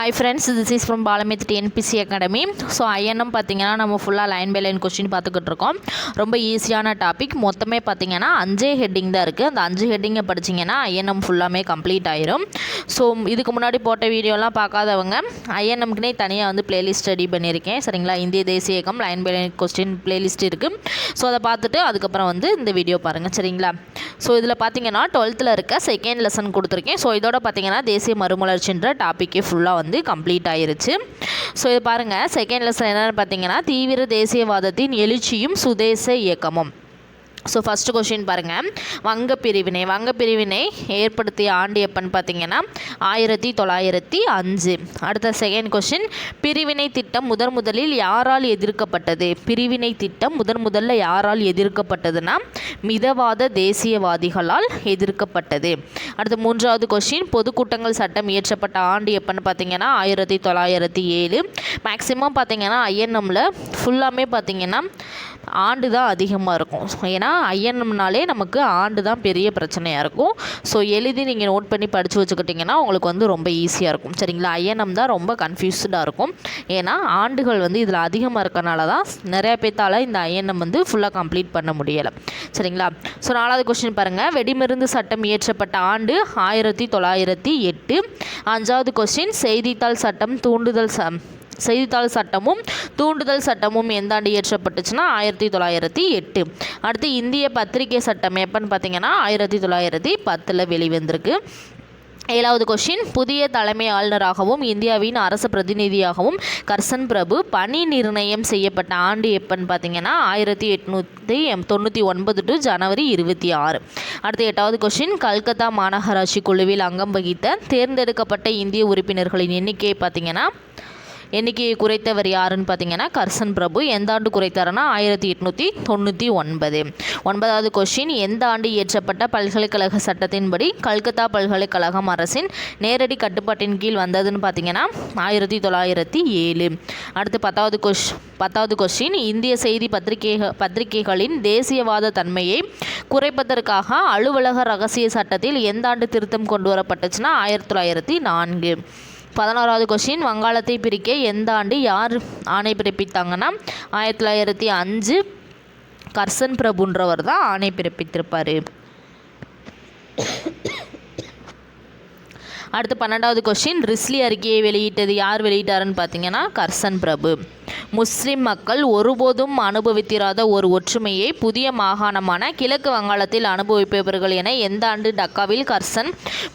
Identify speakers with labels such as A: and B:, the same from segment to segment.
A: Hi friends this is from பாலமித் TNPSC academy so INM பார்த்தீங்கன்னா நம்ம ஃபுல்லாக லைன் பை லைன் கொஸ்டின் பார்த்துக்கிட்டு இருக்கோம். ரொம்ப ஈஸியான டாபிக் மொத்தமே பார்த்தீங்கன்னா அஞ்சே ஹெட்டிங் தான் இருக்குது அந்த அஞ்சு ஹெட்டிங்கை படிச்சிங்கன்னா ஐஎன்எம் ஃபுல்லாமே கம்ப்ளீட் ஆயிரும். ஸோ இதுக்கு முன்னாடி போட்ட வீடியோலாம் பார்க்காதவங்க ஐஎன்எம்க்குனே தனியாக வந்து பிளேலிஸ்ட் ரெடி பண்ணியிருக்கேன். சரிங்களா? இந்திய தேசிய இயக்கம் line by line question playlist இருக்குது ஸோ அதை பார்த்துட்டு அதுக்கப்புறம் வந்து இந்த வீடியோ பாருங்கள் சரிங்களா? ஸோ இதில் பார்த்தீங்கன்னா டுவெல்த்தில் இருக்க செகண்ட் லெசன் கொடுத்துருக்கேன். ஸோ இதோட பார்த்தீங்கன்னா தேசிய மறுமலர்ச்சின்ற டாப்பிக்கே ஃபுல்லாக வந்து கம்ப்ளீட் ஆயிருச்சு. ஸோ இது பாருங்கள் செகண்ட் லெசன் என்னென்னு பார்த்தீங்கன்னா தீவிர தேசியவாதத்தின் எழுச்சியும் சுதேச இயக்கமும். ஸோ ஃபஸ்ட்டு கொஷின் பாருங்கள் வங்க பிரிவினை வங்க பிரிவினை ஏற்படுத்திய ஆண்டு எப்பன்னு பார்த்தீங்கன்னா ஆயிரத்தி தொள்ளாயிரத்தி அஞ்சு. அடுத்த செகண்ட் கொஷின் பிரிவினை திட்டம் முதன் முதலில் யாரால் எதிர்க்கப்பட்டது? பிரிவினை திட்டம் முதன் முதல்ல யாரால் எதிர்க்கப்பட்டதுன்னா மிதவாத தேசியவாதிகளால் எதிர்க்கப்பட்டது. அடுத்த மூன்றாவது கொஷின் பொதுக்கூட்டங்கள் சட்டம் இயற்றப்பட்ட ஆண்டு எப்பன்னு பார்த்தீங்கன்னா ஆயிரத்தி தொள்ளாயிரத்தி ஏழு. மேக்ஸிமம் பார்த்தீங்கன்னா ஐஎன்எம்மில் ஃபுல்லாமே பார்த்திங்கன்னா ஆண்டு தான் அதிகமாக இருக்கும். ஏன்னா ஐஎன்எம்னாலே நமக்கு ஆண்டு தான் பெரிய பிரச்சனையாக இருக்கும். ஸோ எழுதி நீங்கள் நோட் பண்ணி படித்து வச்சுக்கிட்டிங்கன்னா உங்களுக்கு வந்து ரொம்ப ஈஸியாக இருக்கும். சரிங்களா? ஐஎன்எம் தான் ரொம்ப கன்ஃபியூஸ்டாக இருக்கும். ஏன்னா ஆண்டுகள் வந்து இதில் அதிகமாக இருக்கனால தான் நிறைய பேர்த்தால் இந்த ஐஎன்எம் வந்து ஃபுல்லாக கம்ப்ளீட் பண்ண முடியலை. சரிங்களா? ஸோ நாலாவது கொஸ்டின் பாருங்கள் வெடிமருந்து சட்டம் இயற்றப்பட்ட ஆண்டு ஆயிரத்தி தொள்ளாயிரத்தி எட்டு. அஞ்சாவது கொஸ்டின் செய்தித்தாள் சட்டம் தூண்டுதல் ச செய்தித்தாள் சட்டமும் தூண்டுதல் சட்டமும் எந்த ஆண்டு இயற்றப்பட்டுச்சுன்னா ஆயிரத்தி தொள்ளாயிரத்தி எட்டு. அடுத்து இந்திய பத்திரிகை சட்டம் எப்போன்னு பார்த்தீங்கன்னா ஆயிரத்தி தொள்ளாயிரத்தி பத்தில் வெளிவந்திருக்கு. ஏழாவது கொஷின் புதிய தலைமை ஆளுநராகவும் இந்தியாவின் அரசு பிரதிநிதியாகவும் கர்சன் பிரபு பணி நிர்ணயம் செய்யப்பட்ட ஆண்டு எப்பன்னு பார்த்தீங்கன்னா ஆயிரத்தி எட்நூற்றி தொண்ணூற்றி ஒன்பது டு ஜனவரி இருபத்தி ஆறு. அடுத்து எட்டாவது கொஷின் கல்கத்தா மாநகராட்சி குழுவில் அங்கம் வகித்த தேர்ந்தெடுக்கப்பட்ட இந்திய உறுப்பினர்களின் எண்ணிக்கையை பார்த்தீங்கன்னா எண்ணிக்கையை குறைத்தவர் யாருன்னு பார்த்தீங்கன்னா கர்சன் பிரபு. எந்த ஆண்டு குறைத்தாருன்னா? ஆயிரத்தி எட்நூற்றி தொண்ணூற்றி ஒன்பது. ஒன்பதாவது கொஷின் எந்த ஆண்டு இயற்றப்பட்ட பல்கலைக்கழக சட்டத்தின்படி கல்கத்தா பல்கலைக்கழகம் அரசின் நேரடி கட்டுப்பாட்டின் கீழ் வந்ததுன்னு பார்த்தீங்கன்னா ஆயிரத்தி தொள்ளாயிரத்தி ஏழு. அடுத்து பத்தாவது கொஷ் பத்தாவது கொஷின் இந்திய செய்தி பத்திரிகை பத்திரிகைகளின் தேசியவாத தன்மையை குறைப்பதற்காக அலுவலக ரகசிய சட்டத்தில் எந்த ஆண்டு திருத்தம் கொண்டு வரப்பட்டுச்சுன்னா ஆயிரத்தி தொள்ளாயிரத்தி நான்கு. பதினோராவது கொஷின் வங்காளத்தை பிரிக்க எந்த ஆண்டு யார் ஆணை பிறப்பித்தாங்கன்னா? ஆயிரத்தி தொள்ளாயிரத்தி அஞ்சு கர்சன் பிரபுன்றவர் தான் ஆணை பிறப்பித்திருப்பார். அடுத்து பன்னெண்டாவது கொஸ்டின் ரிஸ்லி அறிக்கையை வெளியிட்டது யார் வெளியிட்டாருன்னு பார்த்தீங்கன்னா கர்சன் பிரபு. முஸ்லிம் மக்கள் ஒருபோதும் அனுபவித்திராத ஒரு ஒற்றுமையை புதிய மாகாணமான கிழக்கு வங்காளத்தில் அனுபவிப்பவர்கள் என எந்த ஆண்டு டக்காவில் கர்சன்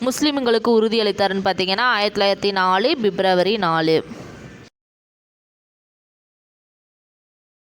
A: முஸ்லிம்களுக்கு உறுதியளித்தாருன்னு பார்த்தீங்கன்னா ஆயிரத்தி தொள்ளாயிரத்தி நாலு பிப்ரவரி நாலு.